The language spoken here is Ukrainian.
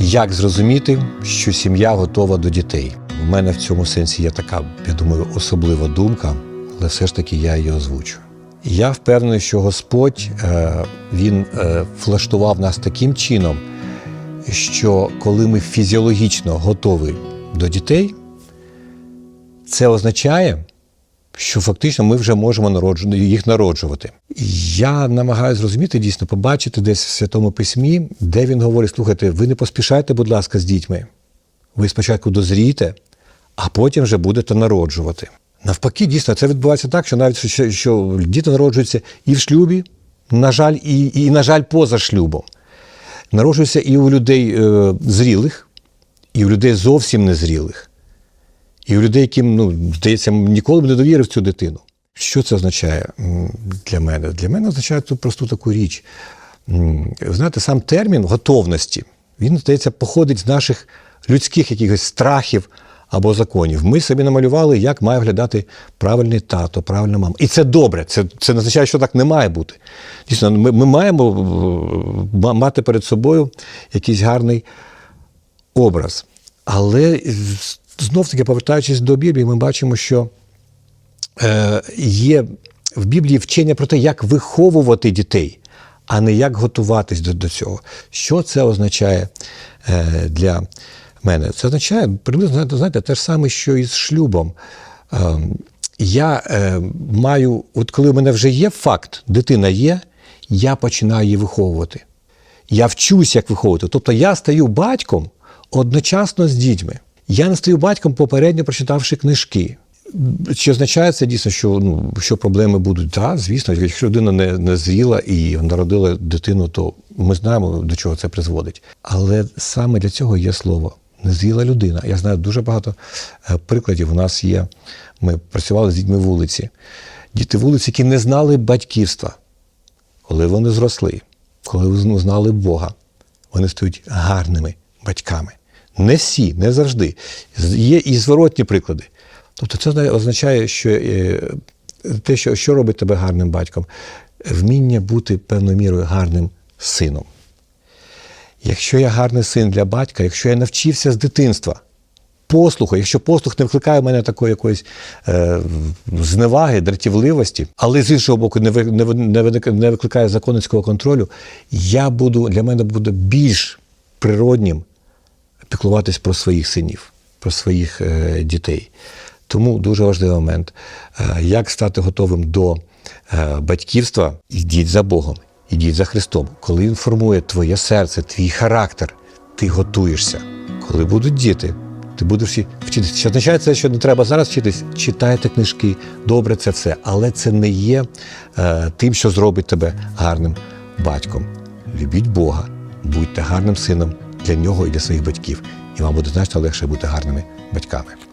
Як зрозуміти, що сім'я готова до дітей? У мене в цьому сенсі є така, я думаю, особлива думка, але все ж таки я її озвучу. Я впевнений, що Господь е, він е, влаштував нас таким чином, що коли ми фізіологічно готові до дітей, це означає, що фактично ми вже можемо їх народжувати. Я намагаюся зрозуміти, дійсно, побачити десь в Святому Письмі, де він говорить: слухайте, ви не поспішайте, будь ласка, з дітьми. Ви спочатку дозрієте, а потім вже будете народжувати. Навпаки, дійсно, це відбувається так, що навіть що, що діти народжуються і в шлюбі, на жаль, і, і, на жаль, поза шлюбом. Народжуються і у людей е, зрілих, і у людей зовсім незрілих. І у людей, яким, ну, здається, ніколи б не довірив цю дитину. Що це означає для мене? Для мене означає ту просту таку річ. Знаєте, сам термін готовності, він, здається, походить з наших людських якихось страхів або законів. Ми собі намалювали, як має виглядати правильний тато, правильна мама. І це добре. Це, це не означає, що так не має бути. Дійсно, ми, ми маємо е, мати перед собою якийсь гарний образ. Але знов таки, повертаючись до Біблії, ми бачимо, що є в Біблії вчення про те, як виховувати дітей, а не як готуватись до, до цього. Що це означає е, для мене? Це означає приблизно знаєте, те ж саме, що і з шлюбом. Е, я е, маю, от коли в мене вже є факт, дитина є, я починаю її виховувати. Я вчусь, як виховувати. Тобто я стаю батьком одночасно з дітьми. Я не стаю батьком, попередньо прочитавши книжки. Чи означає це дійсно, що, ну, що проблеми будуть? Так, звісно, якщо людина не, не зріла і народила дитину, то ми знаємо, до чого це призводить. Але саме для цього є слово незріла людина. Я знаю дуже багато е, прикладів. У нас є. Ми працювали з дітьми вулиці. Діти вулиці, які не знали батьківства, коли вони зросли, коли знали Бога, вони стають гарними батьками. Не всі, не завжди. Є і зворотні приклади. Тобто це означає, що е, те, що, що робить тебе гарним батьком, вміння бути певною мірою гарним сином. Якщо я гарний син для батька, якщо я навчився з дитинства послуху, якщо послух не викликає в мене такої якоїсь е, зневаги, дратівливості, але з іншого боку, не, не, не, не викликає законницького контролю, я буду для мене буде більш природнім піклуватись про своїх синів, про своїх е, дітей. Тому дуже важливий момент, е, як стати готовим до е, батьківства, ідіть за Богом, ідіть за Христом. Коли Він формує твоє серце, твій характер, ти готуєшся. Коли будуть діти, ти будеш вчитися. Що означає це, що не треба зараз вчитись? Читайте книжки, добре це все, але це не є е, тим, що зробить тебе гарним батьком. Любіть Бога, будьте гарним сином для нього і для своїх батьків, і вам буде значно легше бути гарними батьками.